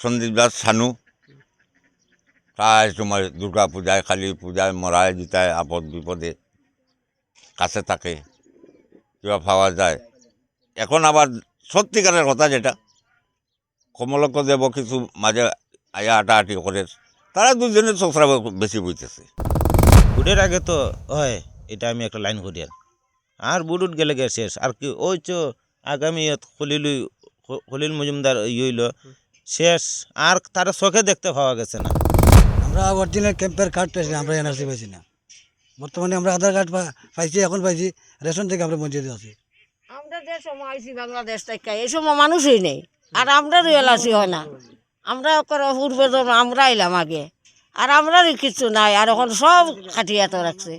সন্দীপ দাস সানু। প্রায় সময় দুর্গা পূজায় কালী পূজায় মরায় জিতায় আপদ বিপদে কাছে থাকে, কিবা পাওয়া যায়। এখন আবার সত্যিকারের কথা যেটা কমলক্ষ দেব কিছু মাঝে আয়া আটাআটি করে, তারা দুজনের চোখরা বেশি বইতেছে বুটের আগে তো হয়, এটা আমি একটা লাইন করি আর। আর গেলে গে শেষ। আর কি, ওই চো আগামী খলিল খলিল মজুমদার ই হইল শেষ। আর তার চোখে দেখতে পাওয়া গেছে না। আমরা অরিজিনাল ক্যাম্পের কার্ড পেয়েছি আমরা এনআরসি পাইছি না বর্তমানে আমরা আধার কার্ড পাইছি এখন পাইছি রেশন থেকে আমরা বঞ্চিত আছি আমরা যে সময় আইছি বাংলাদেশ থেকে এই সময় মানুষই নেই। আর আমরা রিয়েলাসি হয় না। আমরা করে পূর্বে তো আমরা এলাম আগে। আর আমরারই কিছু নাই আর এখন সব খাটিয়া তো রাখছে।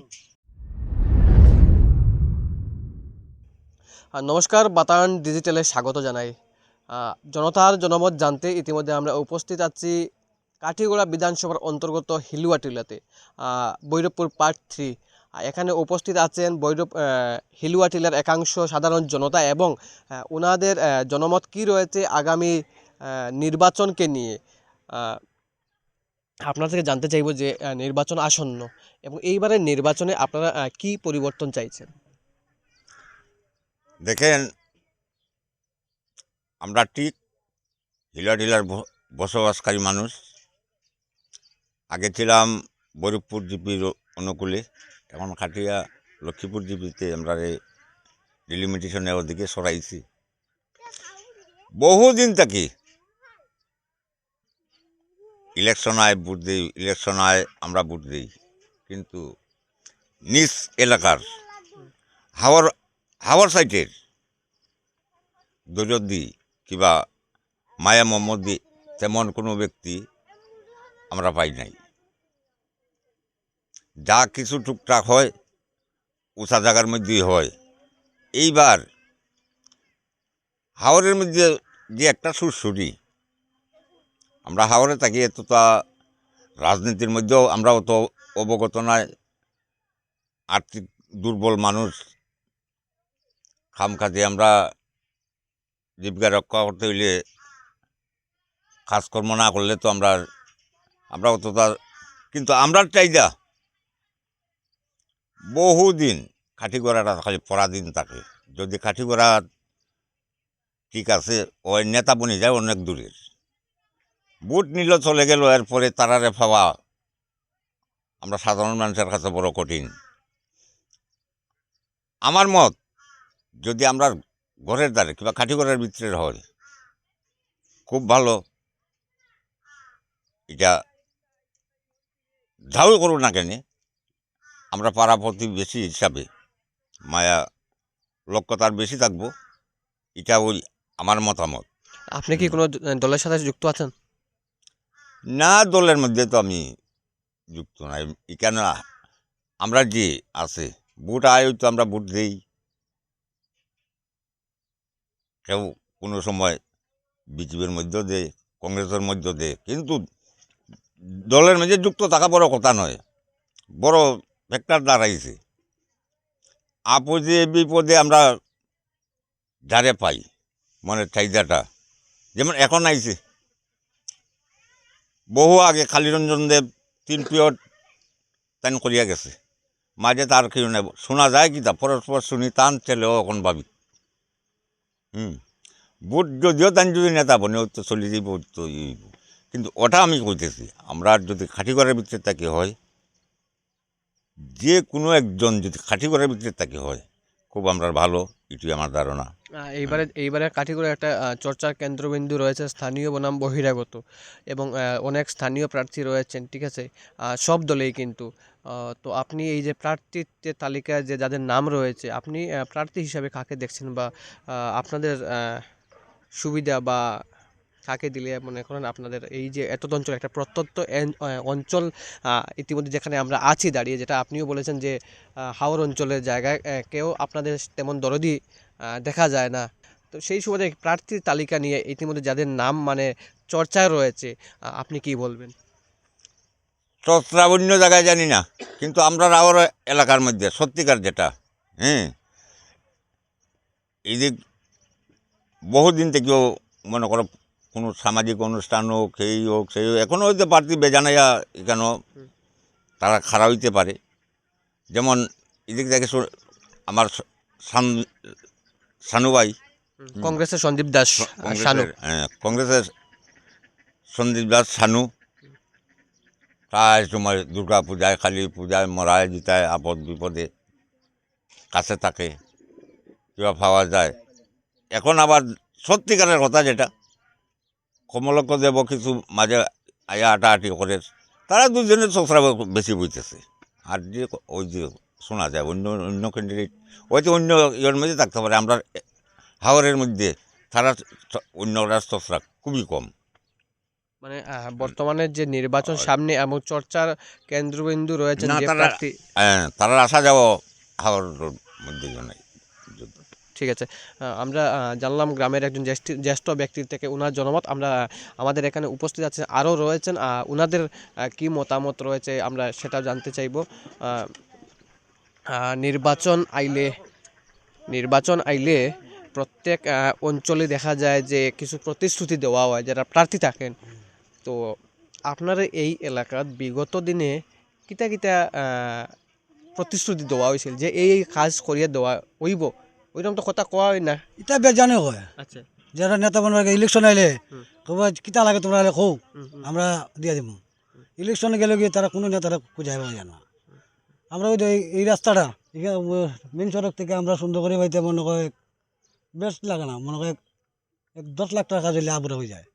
নমস্কার বাতায়ন ডিজিটালে স্বাগত জানাই। জনতার জনমত জানতে ইতিমধ্যে আমরা উপস্থিত আছি কাঠিগোড়া বিধানসভার অন্তর্গত হিলুয়া টিলাতে আহ, ভৈরবপুর পার্ট থ্রি। এখানে উপস্থিত আছেন আহ, হিলুয়া টিলার একাংশ সাধারণ জনতা এবং ওনাদের জনমত কি রয়েছে আগামী নির্বাচনকে নিয়ে। আপনার থেকে জানতে চাইব যে নির্বাচন আসন্ন এবং এইবারের নির্বাচনে আপনারা কি পরিবর্তন চাইছেন? দেখেন আমরা ঠিক হিলা টিলার বসবাসকারী মানুষ। আগে ছিলাম বরফপুর জিপির অনুকূলে। এখন খাটিয়া লক্ষ্মীপুর জিপিতে আমরা ডিলিমিটেশনে ওদিকে সরাইছি। বহুদিন থাকি ইলেকশন আয় ভোট দিই ইলেকশন আয় আমরা ভোট দিই। কিন্তু নিজ এলাকার হাওয়ার হাওয়ার সাইটের দরদি কিবা মায়া মোহাম্মদী তেমন কোনো ব্যক্তি আমরা পাই নাই। যা কিছু টুকটাক হয় উঁচা জায়গার মধ্যেই হয়। এইবার হাওরের মধ্যে যে একটা সুরসুরি আমরা হাওরে থাকি এতটা রাজনীতির মধ্যেও আমরা অত অবগত নয় আর্থিক দুর্বল মানুষ, খামখাতে আমরা জীবিকা রক্ষা করতে হইলে কাজকর্ম না করলে তো আমরা আমরা অতটা কিন্তু আমরা চাহিদা বহুদিন করাটা খালি পরাধীন থাকে। যদি করা ঠিক আছে ওই নেতা বনি যায় অনেক দূরের। বুট নিল চলে গেল, এরপরে তারারে পাওয়া আমরা সাধারণ মানুষের কাছে বড় কঠিন। আমার মত, যদি আমরা ঘরের দ্বারে কিংবা খাটি ঘরের ভিতরে হয় খুব ভালো। এটা যাও করুন না কেন আমরা পাড়া প্রতিবেশী হিসাবে মায়া লক্ষ্য তার বেশি থাকব। এটা ওই আমার মতামত। আপনি কি কোনো দলের সাথে যুক্ত আছেন? না দলের মধ্যে তো আমি যুক্ত নাই। কেন আমরা যে আছে ভোট আয় তো আমরা ভোট দিই। কেউ কোনো সময় বিজেপির মধ্যেও দেয়, কংগ্রেসের মধ্যেও দেয়, কিন্তু দলের মধ্যে যুক্ত থাকা বড় কথা নয়, বড় ফ্যাক্টর দাঁড়াইছে। আপদে বিপদে আমরা যারে পাই, মনের চাহিদাটা। যেমন এখন আইছে, বহু আগে কালীরঞ্জন দেব তিন পিরিয়ড তান করিয়া গেছে। মাঝে তার কেউ নেব শোনা যায় কি তা, পরস্পর শুনি, তান ছেলেও এখন ভাবি। হুম। বুট যদিও তান যদি নেতা বনে তো চলে যাইব তো ই হইব। কিন্তু ওটা আমি কইতেছি আমরা যদি খাটি ঘরের ভিতরে তাকে হয়? যে কোনো একজন যদি খাটি ঘরের ভিতরে তাকে হয়? খুব আমরা ভালো এটি আমার ধারণা। এইবারে এইবারে কাঠিগড়ে একটা চর্চার কেন্দ্রবিন্দু রয়েছে স্থানীয় বনাম বহিরাগত। এবং অনেক স্থানীয় প্রার্থী রয়েছেন ঠিক আছে? সব দলেই কিন্তু। তো আপনি এই যে প্রার্থীর তালিকায় যে যাদের নাম রয়েছে, আপনি প্রার্থী হিসাবে কাকে দেখছেন বা আপনাদের সুবিধা বা কাকে দিলে মনে করেন আপনাদের এই যে এত অঞ্চল একটা প্রত্যন্ত অঞ্চল ইতিমধ্যে যেখানে আমরা আছি দাঁড়িয়ে, যেটা আপনিও বলেছেন যে হাওর অঞ্চলের জায়গায় কেউ আপনাদের তেমন দরদি দেখা যায় না। তো সেই সুবাদে প্রার্থীর তালিকা নিয়ে ইতিমধ্যে যাদের নাম মানে চর্চায় রয়েছে আপনি কি বলবেন? চত্রা অন্য জায়গায় জানি না কিন্তু আমরা রাওয়ার এলাকার মধ্যে সত্যিকার যেটা হ্যাঁ? এদিক বহুদিন থেকেও মনে করো কোনো সামাজিক অনুষ্ঠান হোক এই হোক সেই হোক এখনও হয়তো প্রার্থী বেজানাইয়া এখানেও তারা খারাপ হইতে পারে। যেমন এদিক থেকে আমার সান সানুবাই কংগ্রেসের সন্দীপ দাস কংগ্রেসের হ্যাঁ, কংগ্রেসের সন্দীপ দাস সানু। প্রায় সময় দুর্গা পূজায়, কালী পূজায়, মরায় জিতায় আপদ বিপদে কাছে থাকে, কিবা পাওয়া যায়। এখন আবার সত্যিকারের কথা যেটা কমলক্ষ দেব কিছু মাঝে আয়া আটাআটি করে, তারা দুজনের চোখরা বেশি বইতেছে আর যে ওই যে শোনা যায়, অন্য অন্য ক্যান্ডিডেট হয়তো অন্য ইয়ের মধ্যে থাকতে পারে, আমরা হাওরের মধ্যে, তারা অন্যরা চোখরা খুবই কম। মানে বর্তমানে যে নির্বাচন সামনে এবং চর্চার কেন্দ্রবিন্দু রয়েছেন না, যে তারা- প্রার্থী হ্যাঁ তারা আসা যাওয়া হাওরের মধ্যে নাই। ঠিক আছে। আমরা জানলাম গ্রামের একজন জ্যেষ্ঠ জ্যেষ্ঠ ব্যক্তির থেকে ওনার জনমত। আমরা আমাদের এখানে উপস্থিত আছেন আরও রয়েছেন। ওনাদের কি মতামত রয়েছে আমরা সেটা জানতে চাইব। নির্বাচন আইলে নির্বাচন আইলে প্রত্যেক অঞ্চলে দেখা যায় যে কিছু প্রতিশ্রুতি দেওয়া হয় যারা প্রার্থী থাকেন। তো আপনার এই এলাকাত বিগত দিনে কিতা কিতা প্রতিশ্রুতি দেওয়া হয়েছিল যে এই এই কাজ করিয়া দেওয়া হইব? ওইরকম তো কথা কোয়া হয় না। এটা বেজানে হয় আচ্ছা। যারা নেতা বনবার ইলেকশন আইলে কব কিতা লাগে তোমরা আইলে খৌ আমরা দিয়ে দিব ইলেকশনে গেলে গিয়ে তারা কোনো নেতারা খুঁজে পাওয়া যায় না। আমরা ওই যে এই- এই রাস্তাটা মেন সড়ক থেকে আমরা সুন্দর করে পাইতে মনে করে বেশ লাগে না মনে করে এক দশ লাখ টাকা দিলে আবরা হয়ে যায়।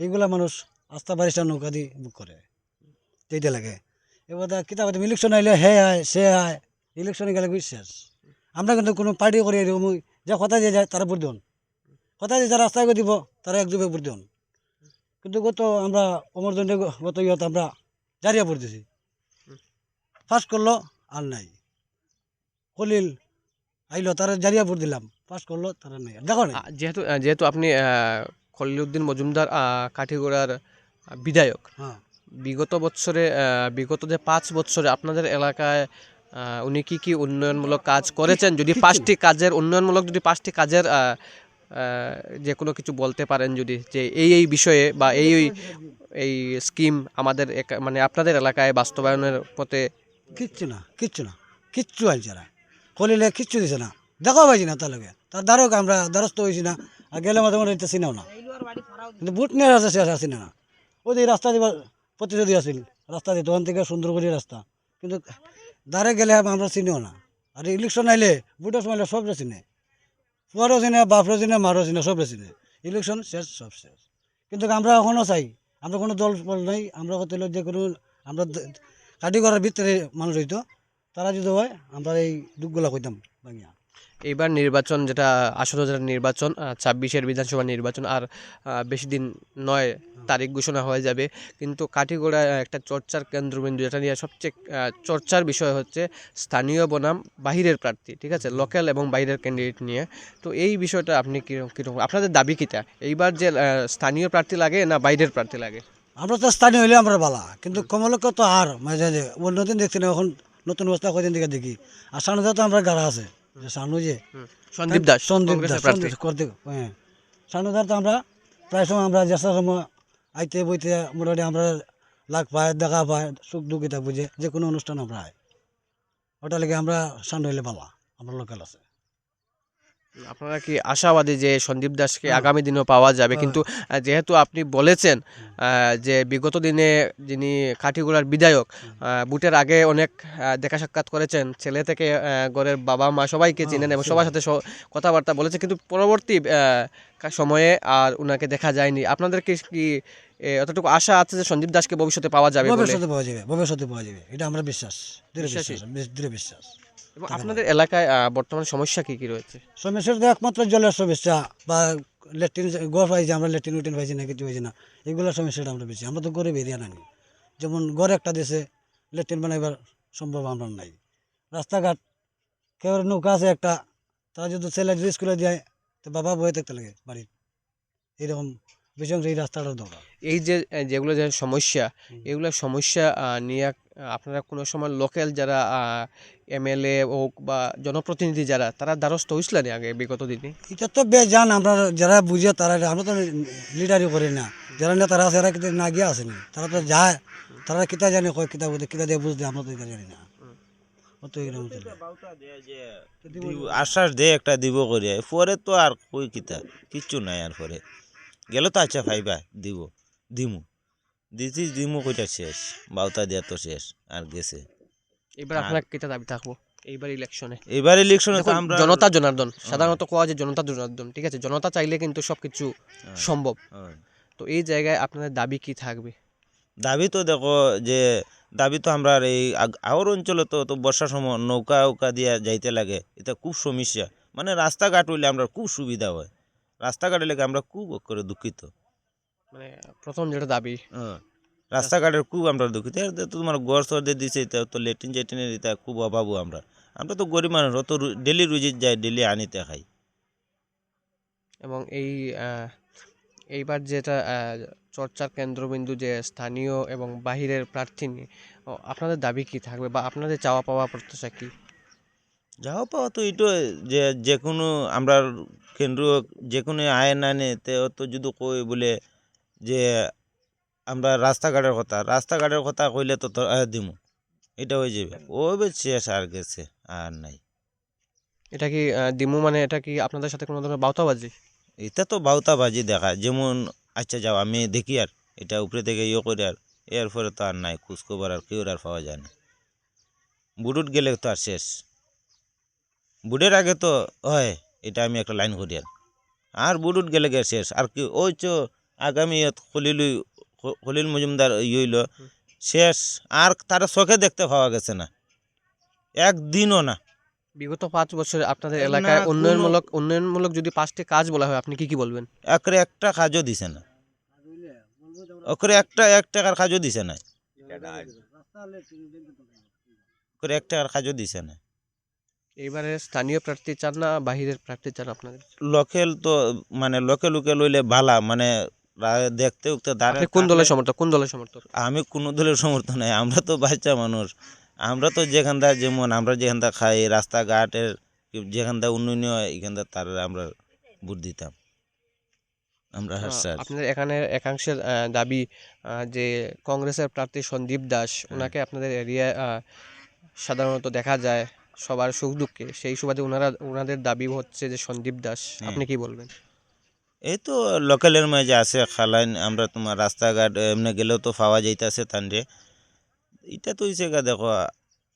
এইগুলা মানুষ আস্থা বারিশটা নৌকা দিয়ে বুক করে। যেতে লাগে। এবার দা কিতা কথা ইলেকশন আইলে হে আয় সে আয় ইলেকশনে গেলে বিশ্বাস আমরা কিন্তু কোনো পার্টি করি এরকম যে কথা দিয়ে যায় তারা ভোট দিন। কথা দিয়ে যারা রাস্তায় দিব তারা একযোগে ভোট দিন। কিন্তু গত আমরা অমরদণ্ডে গত ইয়ত আমরা জারিয়া ভোট দিছি। ফার্স্ট করল আর নাই। কলিল আইলো তারা জারিয়া ভোট দিলাম। ফার্স্ট করল তারা নাই। দেখো যেহেতু যেহেতু আপনি আহ, খলিলুদ্দিন মজুমদার কাঠিগোড়ার বিধায়ক। হ্যাঁ। বিগত বছরে বিগত যে পাঁচ বছরে আপনাদের এলাকায় উনি কি কি উন্নয়নমূলক কাজ করেছেন? যদি পাঁচটি কাজের উন্নয়নমূলক যদি পাঁচটি কাজের যে কোনো কিছু বলতে পারেন যদি যে এই এই বিষয়ে বা এই এই এই স্কিম আমাদের মানে আপনাদের এলাকায় বাস্তবায়নের পথে কিচ্ছু না কিচ্ছু না কিচ্ছু আনছে না কলিলে কিচ্ছু দিছে না। দেখো পাইছি না তার লগে। তার দ্বারক আমরা দ্বারস্থ হয়েছি না। আর গেলে মাঝে মাঝে চিনাও না। কিন্তু বুট নিয়ে আছে সে না। ওই রাস্তা দিবার প্রতিশ্রুতি আছিল। রাস্তা দিয়ে তখন থেকে সুন্দর করে রাস্তা। কিন্তু দ্বারে গেলে আমরা চিনিও না। আর ইলেকশন আইলে বুটের সময় সব চিনে। ফুয়ারও চিনে, বাপরও চিনে, মারও চিনে সব চিনে। ইলেকশন শেষ, সব শেষ। কিন্তু আমরা এখনও চাই, আমরা কোনো দল ফল নাই, আমরা কত যে কোনো, আমরা কাটি করার ভিতরে মানুষ হইতো, তারা যদি হয়, আমরা এই দুঃখগুলা কইতাম বাঙিয়া এইবার নির্বাচন যেটা আসন্ন যেটা নির্বাচন ছাব্বিশের বিধানসভা নির্বাচন, আর বেশি দিন নয় তারিখ ঘোষণা হয়ে যাবে। কিন্তু কাঠিগোড়া একটা চর্চার কেন্দ্রবিন্দু যেটা নিয়ে সবচেয়ে চর্চার বিষয় হচ্ছে স্থানীয় বনাম, বাহিরের প্রার্থী, ঠিক আছে? লোকাল এবং বাইরের ক্যান্ডিডেট নিয়ে। তো এই বিষয়টা আপনি কীরকম আপনাদের দাবি কীটা? এইবার যে স্থানীয় প্রার্থী লাগে না বাইরের প্রার্থী লাগে? আমরা তো স্থানীয় হইলে আমরা বালা, কিন্তু কমলক্ষ তো আর, মাঝে মাঝে, অন্যদিন দেখছি না, এখন নতুন অবস্থা কদিন থেকে দেখি। আর সানুদা তো আমরা গাড়া আছে। সানু যে সন্দীপ দাস সন্দীপ দাস করতে হ্যাঁ। সানুদার তো আমরা প্রায় সময় আমরা যেসব সময় আইতে বইতে মোটামুটি আমরা লাগ পায় দেখা পায় সুখ দুঃখিতা বুঝে যে কোনো অনুষ্ঠান আমরা আয় ওটা লেগে আমরা সানু হইলে পালা আমরা লোকাল আছে। আপনারা কি আশাবাদী যে সন্দীপ দাসকে। আগামী দিনেও পাওয়া যাবে। কিন্তু যেহেতু আপনি বলেছেন যে বিগত দিনে যিনি কাঠিগুড়ার বিধায়ক বুটের আগে অনেক দেখা সাক্ষাৎ করেছেন ছেলে থেকে ঘরের বাবা মা সবাইকে হ্যাঁ, চিনেন এবং সবার সাথে কথাবার্তা বলেছে কিন্তু পরবর্তী সময়ে আর ওনাকে দেখা যায়নি। আপনাদের কি কি অতটুকু আশা আছে যে সন্দীপ দাসকে ভবিষ্যতে পাওয়া যাবে ভবিষ্যতে পাওয়া যাবে ভবিষ্যতে পাওয়া যাবে। এটা আমরা বিশ্বাস দৃঢ় বিশ্বাস দৃঢ় বিশ্বাস। এবং আপনাদের এলাকায় বর্তমানে সমস্যা কি কি রয়েছে? সমস্যার তো একমাত্র জলের সমস্যা বা ল্যাট্রিন ঘর পাইছি আমরা ল্যাট্রিন উটিন পাইছি না কিছু পাইছি না এগুলো সমস্যাটা আমরা বেশি আমরা তো গরিব এরিয়া নানি যেমন ঘর একটা দেশে ল্যাট্রিন বানাইবার সম্ভব আমরা নাই। রাস্তাঘাট কেউ নৌকা আছে একটা তারা যদি ছেলে যদি স্কুলে যায় তো বাবা বয়ে থাকতে লাগে বাড়ির। এরকম বেশি এই রাস্তাটা দরকার এই যে যেগুলো যে সমস্যা এগুলো সমস্যা নিয়ে আপনারা কোনো সময় লোকাল যারা এমএলএ হোক বা জনপ্রতিনিধি যারা তারা দ্বারস্থ হয়েছিলেন আগে বিগত দিনে? এটা তো বেশ জান আমরা যারা বুঝে তারা আমরা তো লিডারই করি না। যারা নেতারা আছে এরা কিন্তু না গিয়ে আসেনি তারা তো যায় তারা কিতা জানে কয় কিতা বুঝে কিতা দিয়ে বুঝতে আমরা তো এটা জানি না। আশ্বাস দে একটা দিব করিয়া পরে তো আর কই কিতা কিচ্ছু নাই আর পরে। গেল তো আচ্ছা ভাইবা দিব দিমু। দিছি দিমু কইটা শেষ বাউতা দিয়া তো শেষ আর গেছে। এবার আপনার কেটা দাবি থাকব? এইবার ইলেকশনে এবার ইলেকশনে তো আমরা জনতা জনার্দন সাধারণত কোয়া যে জনতা জনার্দন ঠিক আছে? জনতা চাইলে কিন্তু সবকিছু সম্ভব। হ্যাঁ। তো এই জায়গায় আপনাদের দাবি কি থাকবে? দাবি তো দেখো যে দাবি তো আমরা এই আওর অঞ্চলে তো তো বর্ষার সময় নৌকা উকা দিয়া যাইতে লাগে এটা খুব সমস্যা। মানে রাস্তাঘাট হইলে আমরা খুব সুবিধা হয়। রাস্তাঘাট লেগে আমরা খুব করে দুঃখিত। মানে প্রথম যেটা দাবি। হ্যাঁ। রাস্তাঘাটের খুব আমরা দুঃখিত। তো তোমার ঘর সর দিয়ে দিছে তো লেট্রিন চেট্রিনের এটা খুব অভাবও আমরা। আমরা তো গরিব মানুষ অত ডেলি রুজির যাই ডেলি আনিতে খাই। এবং এই এইবার যেটা চর্চার কেন্দ্রবিন্দু যে স্থানীয় এবং বাহিরের প্রার্থী নিয়ে আপনাদের দাবি কি থাকবে বা আপনাদের চাওয়া পাওয়া প্রত্যাশা কি? যাও পাওয়া তো এইটো যে যে কোনো আমরা কেন্দ্র যে কোনো আইন আনে তে তো যদি কই বলে যে আমরা রাস্তাঘাটের কথা রাস্তাঘাটের কথা কইলে তো দিমু। এটা হয়ে যাবে ও এবার শেষ আর গেছে আর নাই। এটা কি দিমু মানে এটা কি আপনাদের সাথে কোনো ধরনের বাউতাবাজি? এটা তো বাউতাবাজি দেখা যেমন আচ্ছা যাও আমি দেখি আর এটা উপরে থেকে ইয়ে করে আর এর পরে তো আর নাই খোঁজখবর আর কেউ আর পাওয়া যায় না। বুডুট গেলে তো আর শেষ। বুডের আগে তো হয় এটা আমি একটা লাইন করি আর আর বুডুট গেলে গে শেষ। আর কি ওই চো আগামী খলিল খলিল মজুমদার ইইল শেষ। আর তার চোখে দেখতে পাওয়া গেছে না। একদিনও না। বিগত পাঁচ বছরে আপনাদের এলাকায় উন্নয়নমূলক উন্নয়নমূলক যদি পাঁচটি কাজ বলা হয় আপনি কি কি বলবেন? একরে একটা কাজও দিছে না। ওকরে একটা এক টাকার কাজও দিছে না। ওকরে এক টাকার কাজও দিছে না। এইবারে স্থানীয় প্রার্থী চান না বাহিরের প্রার্থী চান আপনাদের? লোকেল তো মানে লোকে লোকে লইলে ভালা মানে দেখতে উঠতে দাঁড়ায় কোন দলের সমর্থক? কোন দলের সমর্থক? আমি কোনো দলের সমর্থন নাই আমরা তো বাচ্চা মানুষ। আমরা তো যেখানটা যেমন আমরা যেখানটা খাই রাস্তাঘাটের যেখানটা উন্নয়ন হয় এখানটা তার আমরা ভোট দিতাম। আমরা আপনাদের এখানে একাংশের দাবি যে কংগ্রেসের প্রার্থী সন্দীপ দাস ওনাকে আপনাদের এরিয়ায় আহ, সাধারণত দেখা যায়। সবার সুখ দুঃখে। সেই সুবাদে ওনারা ওনাদের দাবি হচ্ছে যে সন্দীপ দাস আপনি কি বলবেন? এই তো লোকালের মাঝে আছে খালাইন আমরা তোমার রাস্তাঘাট এমনি গেলেও তো পাওয়া যাইতেছে তান্ডে এটা তো হইছে গা দেখো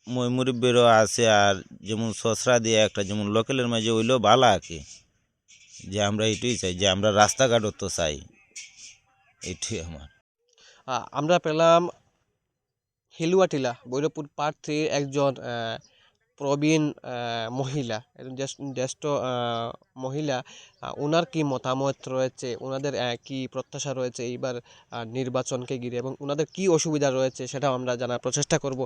মই মুরব্বীরও আছে আর যেমন সসরা দিয়ে একটা যেমন লোকালের মাঝে হইলেও ভালো আর কি। যে আমরা এইটাই চাই যে আমরা রাস্তাঘাটও তো চাই। এইটাই আমার। আমরা পেলাম হিলুয়াটিলা বৈরপুর প্রার্থী একজন প্রবীণ মহিলা একজন জ্যেষ্ঠ- মহিলা ওনার কি মতামত রয়েছে? ওনাদের কি প্রত্যাশা রয়েছে এইবার নির্বাচনকে ঘিরে এবং ওনাদের কি অসুবিধা রয়েছে সেটাও আমরা জানার প্রচেষ্টা করব।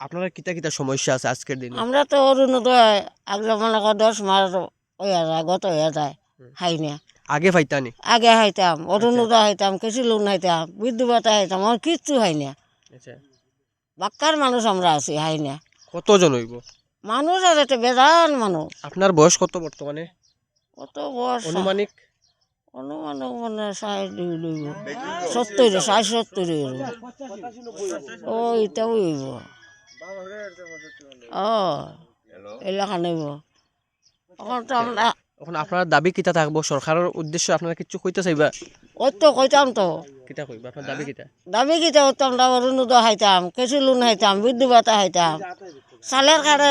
আপনারা কিতা কিতা সমস্যা আছে আজকের দিনে? আমরা তো অরুণোদয় একদম মনে কর দশ মাস হয়ে যায় গত হয়ে যায় হাই না আগে ফাইতানি আগে হাইতাম অরুণোদয় হাইতাম কৃষি লোন হাইতাম বিদ্যুৎ ভাতা হাইতাম আমার কিচ্ছু হয় না আচ্ছা। বাক্কার মানুষ আমরা আছি হাই না কতজন হইব? মানুষ আছে তো বেজান মানুষ। আপনার বয়স কত বর্তমানে? কত বয়স অনুমানিক অনুমানিক মানে ষাট হইব। সত্তর ষাট সত্তর হইব ও এটা হইব। ও এলাকা নেব। এখন তো আমরা এখন আপনার দাবি কিতা থাকব? সরকারের উদ্দেশ্য আপনারা কিছু কইতে চাইবা ওই তো কইতাম তো। কিতা কইবা? আপনার দাবি কিতা? দাবি কিতা হতো আমরা অরুণোদয় হাইতাম কৃষি লোন হাইতাম বিদ্যুৎ ভাতা হাইতাম চালের কার্ডে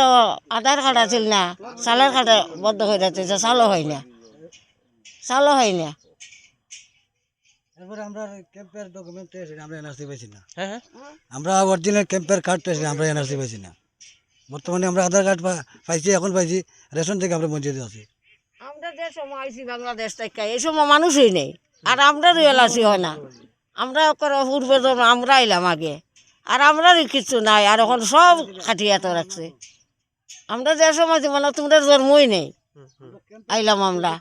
আধার কার্ড আছিল না চালের কার্ডে বন্ধ হয়ে যাচ্ছে চালও হয় না। চালও হয় না। এরপরে আমরা ক্যাম্পের ডকুমেন্ট আমরা এনআরসি পাইছি না। হ্যাঁ হ্যাঁ। আমরা অরিজিনাল ক্যাম্পের কার্ড পেয়েছি আমরা এনআরসি পাইছি না। বর্তমানে আমরা আধার কার্ড পাইছি এখন পাইছি রেশন থেকে আমরা বঞ্চিত আছি। সময় আইছি বাংলাদেশ থেকে এই সময় মানুষই নেই। আর আমরা রিয়েলাসি হয় না। আমরা পূর্বে আমরা আইলাম আগে। আর আমরারই কিছু নাই আর এখন সব খাটিয়া তো রাখছে। আমরা যে সময় মানে তোমরা জন্মই নেই। আইলাম আমরা।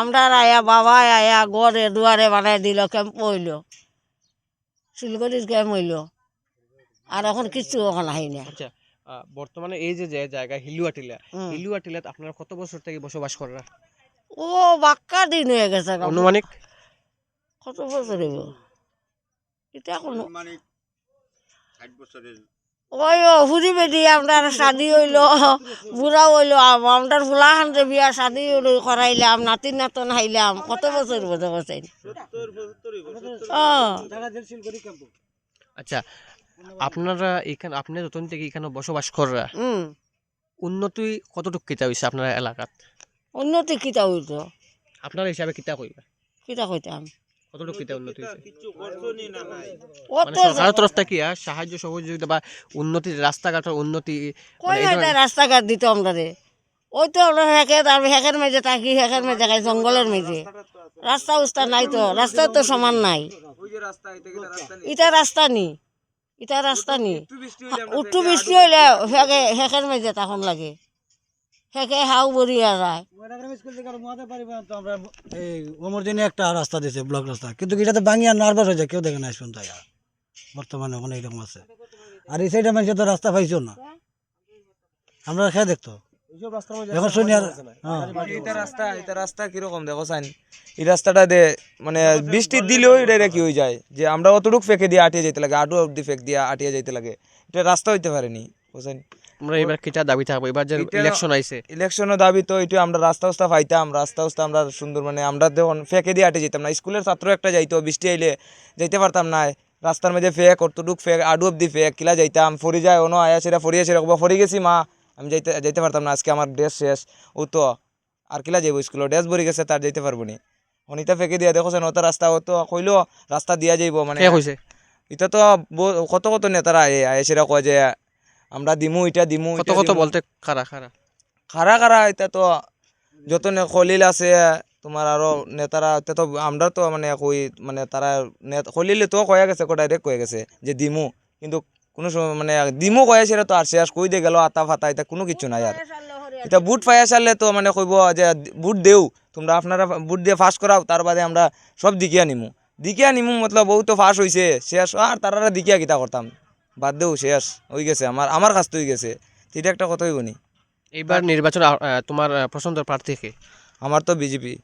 আমরা আয়া বাবা আয়া গড়ে দুয়ারে বানাই দিল ক্যাম্প হইল শিলগড়ির ক্যাম্প হইল? আর এখন কিচ্ছু এখন আহি না। আচ্ছা বর্তমানে এই যে জায়গা হিলুয়াটিলা। হিলুয়াটিলাত আপনারা কত বছর থেকে বসবাস করা ও বাক্কা দিন হয়ে গেছে গা। অনুমানিক? কত বছর হইব? এটা কোনো ওই ও হুরি বেদি আপনার শাদি হইল বুড়া হইল আপনার ফুলা খানতে বিয়া শাদি হইল করাইলাম নাতি নাতন হাইলাম কত বছর বছর বছর। ও। আচ্ছা আপনারা এখানে আপনি যতদিন থেকে এখানে বসবাস করা উন্নতি কতটুকু কিতা হয়েছে আপনার এলাকাত? উন্নতি কিতা হইত? আপনার হিসাবে কিতা কইবা? কিতা কইতাম? কতটুকু কিতা উন্নতি হয়েছে কত মানে সরকারের তরফ থেকে সাহায্য সহযোগিতা বা উন্নতি রাস্তাঘাটের উন্নতি কই মানে রাস্তাঘাট দিত আমরা রে ওই তো আমরা হেঁকে তার হেঁকের মেঝে থাকি হেঁকের মেঝে খাই জঙ্গলের মেঝে। রাস্তা উস্তা নাই তো রাস্তা তো সমান নাই। ইটা রাস্তা নি ইটা রাস্তা নি। উঠু বৃষ্টি হইলে হেঁকে হেঁকের মেঝে তখন লাগে। হেঁকে হাউ বরিয়া যায়। স্কুল থেকে আর ঘুমাতে পারিব না তো আমরা এই ওমর দিনে একটা রাস্তা দিছে ব্লক রাস্তা। কিন্তু এটাতে ভাঙিয়া নার্ভাস হয়ে যায় কেউ দেখে না শুনতে বর্তমানে ওখানে এরকম আছে। আর এই সাইডে মানুষ তো রাস্তা পাইছো না। আমরা খেয়ে দেখতো। এখন শুনি আর এটা রাস্তা এটা রাস্তা কীরকম দেখো সাইন? এই রাস্তাটা দে মানে বৃষ্টি দিলেও এটা কি হয়ে যায়? যে আমরা অতটুক ফেঁকে দিয়ে আটিয়ে যেতে লাগে আটু অব্দি ফেক দিয়ে আটিয়ে যেতে লাগে। এটা রাস্তা হইতে পারেনি হোসেন আমরা এবার কিটা দাবি থাকব এবার যে ইলেকশন আইছে। ইলেকশনের দাবি তো এটা আমরা রাস্তা উস্তা পাইতাম রাস্তা উস্তা আমরা সুন্দর মানে আমরা যখন ফেঁকে দিয়ে আটে যেতাম না। স্কুলের ছাত্র একটা যাইতো বৃষ্টি আইলে যাইতে পারতাম না। রাস্তার মধ্যে ফেক অতটুক ফেক আডু অব্দি ফেক কিলা যাইতাম ফরি যায় অনো আয়া সেটা ফরিয়ে সেটা ফরি গেছি মা। আমি যাইতে যাইতে পারতাম না আজকে আমার ড্রেস শেষ। ও তো আর কিলা যাইব স্কুলে? ড্রেস ভরি গেছে তার যাইতে পারব নি। অনিতা ফেঁকে দিয়া দেখো অত রাস্তা অত কইলো রাস্তা দিয়া যাইব মানে এটা তো কত কত নেতারা আয়ে আয়ে সেটা কয় যে আমরা দিমু এটা দিমু কত কত বলতে খারা খারা? খারা খারা এটা তো যত নে- খলিল আছে তোমার আরও নেতারা তো আমরা তো মানে কই মানে তারা নেতা খলিলে তো কয়ে গেছে ডাইরেক্ট কয়ে গেছে যে দিমু। কিন্তু কোনো সময় মানে দিমু কয়ে সেটা তো আর শেষ কই দিয়ে গেল আতা ফাতা এটা কোনো কিছু নাই আর। এটা বুট পাইয়া চাললে তো মানে কইব যে বুট দেও তোমরা আপনারা বুট দিয়ে ফাঁস করাও তার বাদে আমরা সব দিকিয়া নিমু। দিকিয়া নিমু মতলব বহু তো ফাঁস হইছে শেষ আর তারা দিকিয়া কিতা করতাম। বাদ দেও শেষ হয়ে গেছে। আমার আমার কাজ তো হয়ে গেছে। এটা একটা কথাই বনি এইবার নির্বাচন তোমার পছন্দের প্রার্থীকে আমার তো বিজেপি।